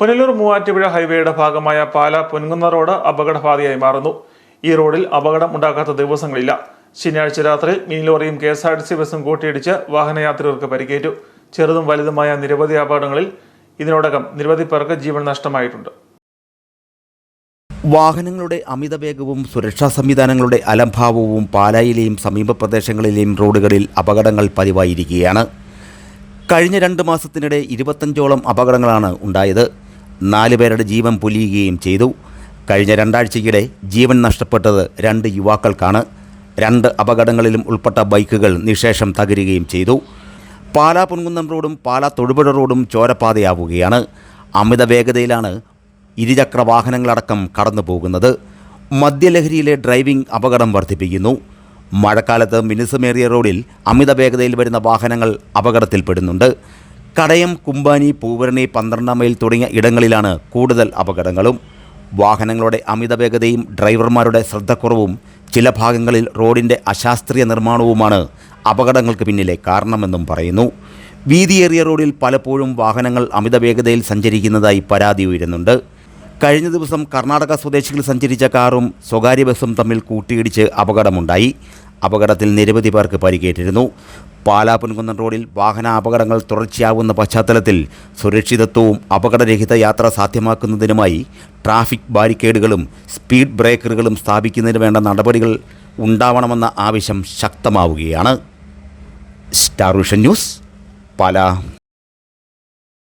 പുനലൂർ മൂവാറ്റുപുഴ ഹൈവേയുടെ ഭാഗമായ പാല പൊൻകുന്ന റോഡ് അപകടബാധയായി മാറുന്നു. ഈ റോഡിൽ അപകടം ഉണ്ടാകാത്ത ദിവസങ്ങളില്ല. ശനിയാഴ്ച രാത്രി മിനി ലോറിയും K S R T C ബസും കൂട്ടിയിടിച്ച് വാഹനയാത്രികർക്ക് പരിക്കേറ്റു. ചെറുതും വലുതുമായ നിരവധി അപകടങ്ങളിൽ ഇതിനോടകം നിരവധി പേർക്ക് ജീവൻ നഷ്ടമായിട്ടുണ്ട്. വാഹനങ്ങളുടെ അമിതവേഗവും സുരക്ഷാ സംവിധാനങ്ങളുടെ അലംഭാവവും പാലായിലെയും സമീപ പ്രദേശങ്ങളിലെയും റോഡുകളിൽ അപകടങ്ങൾ പതിവായിരിക്കുകയാണ്. കഴിഞ്ഞ രണ്ട് മാസത്തിനിടെ ഇരുപത്തഞ്ചോളം അപകടങ്ങളാണ് ഉണ്ടായത്. നാല് പേരുടെ ജീവൻ പൊലിയുകയും ചെയ്തു. കഴിഞ്ഞ രണ്ടാഴ്ചയ്ക്കിടെ ജീവൻ നഷ്ടപ്പെട്ടത് രണ്ട് യുവാക്കൾക്കാണ്. രണ്ട് അപകടങ്ങളിലും ഉൾപ്പെട്ട ബൈക്കുകൾ നിശേഷം തകരുകയും ചെയ്തു. പാലാ പൊൻകുന്നം റോഡും പാലാ തൊടുപുഴ റോഡും ചോരപ്പാതയാവുകയാണ്. അമിത വേഗതയിലാണ് ഇരുചക്ര വാഹനങ്ങളടക്കം കടന്നു പോകുന്നത് മദ്യലഹരിയിലെ ഡ്രൈവിംഗ് അപകടം വർദ്ധിപ്പിക്കുന്നു. മഴക്കാലത്ത് മിനുസമേറിയ റോഡിൽ അമിത വേഗതയിൽ വരുന്ന വാഹനങ്ങൾ അപകടത്തിൽപ്പെടുന്നുണ്ട്. കടയം കുമ്പാനി പൂവരണി പന്ത്രണ്ടാം മൈൽ തുടങ്ങിയ ഇടങ്ങളിലാണ് കൂടുതൽ അപകടങ്ങളും. വാഹനങ്ങളുടെ അമിത വേഗതയും ഡ്രൈവർമാരുടെ ശ്രദ്ധക്കുറവും ചില ഭാഗങ്ങളിൽ റോഡിന്റെ അശാസ്ത്രീയ നിർമ്മാണവുമാണ് അപകടങ്ങൾക്ക് പിന്നിലെ കാരണമെന്നും പറയുന്നു. വീതിയേറിയ റോഡിൽ പലപ്പോഴും വാഹനങ്ങൾ അമിത വേഗതയിൽ സഞ്ചരിക്കുന്നതായി പരാതി ഉയരുന്നുണ്ട്. കഴിഞ്ഞ ദിവസം കർണാടക സ്വദേശികൾ സഞ്ചരിച്ച കാറും സ്വകാര്യ ബസ്സും തമ്മിൽ കൂട്ടിയിടിച്ച് അപകടമുണ്ടായി. അപകടത്തിൽ നിരവധി പേർക്ക് പരിക്കേറ്റിരുന്നു. പാലാ പുൻകുന്നം റോഡിൽ വാഹന അപകടങ്ങൾ തുടർച്ചയാവുന്ന പശ്ചാത്തലത്തിൽ സുരക്ഷിതത്വവും അപകടരഹിത യാത്ര സാധ്യമാക്കുന്നതിനുമായി ട്രാഫിക് ബാരിക്കേഡുകളും സ്പീഡ് ബ്രേക്കറുകളും സ്ഥാപിക്കുന്നതിന് വേണ്ട നടപടികൾ ഉണ്ടാവണമെന്ന ആവശ്യം ശക്തമാവുകയാണ്. Star vision news Pala.